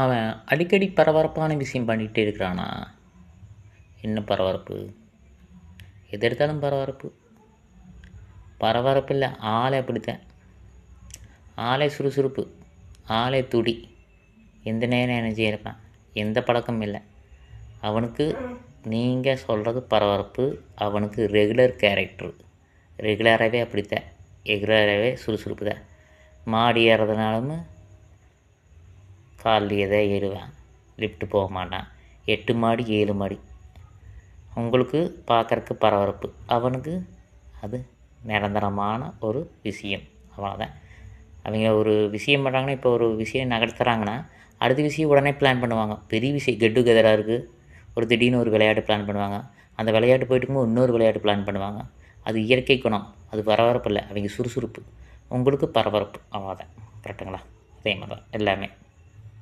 அவன் அடிக்கடி பரபரப்பான விஷயம் பண்ணிகிட்டே இருக்கிறானா? என்ன பரபரப்பு? எது எடுத்தாலும் பரபரப்பு. பரபரப்பு இல்லை ஆளை அப்படித்தான். ஆளை சுறுசுறுப்பு ஆளை துடி. எந்த நேரம் எனர்ஜி இருப்பான்? எந்த பழக்கமும் இல்லை. அவனுக்கு நீங்கள் சொல்கிறது பரபரப்பு அவனுக்கு ரெகுலர் கேரக்டர் ரெகுலராகவே அப்படித்தான். ரெகுலராகவே சுறுசுறுப்பு தான். மாடி ஏறதுனாலும் காலையிலே தான் ஏறுவேன். லிஃப்ட்டு போக மாட்டான். எட்டு மாடி ஏழு மாடி. உங்களுக்கு பார்க்குறக்கு பரபரப்பு. அவனுக்கு அது நிரந்தரமான ஒரு விஷயம். அவ்வளோதான் அவங்க ஒரு விஷயம் பண்ணுறாங்கன்னா இப்போ ஒரு விஷயம் நகர்த்துறாங்கன்னா அடுத்த விஷயம் உடனே பிளான் பண்ணுவாங்க. பெரிய விஷயம் கெட் டுகெதராக இருக்குது ஒரு திடீர்னு ஒரு விளையாட்டு பிளான் பண்ணுவாங்க. அந்த விளையாட்டு போயிட்டு இன்னொரு விளையாட்டு பிளான் பண்ணுவாங்க. அது இயற்கை குணம். அது பரபரப்பு இல்லை. அவங்க சுறுசுறுப்பு. உங்களுக்கு பரபரப்பு. அவ்வளோதான் கரெக்டுங்களா? அதே மாதிரி தான் எல்லாமே.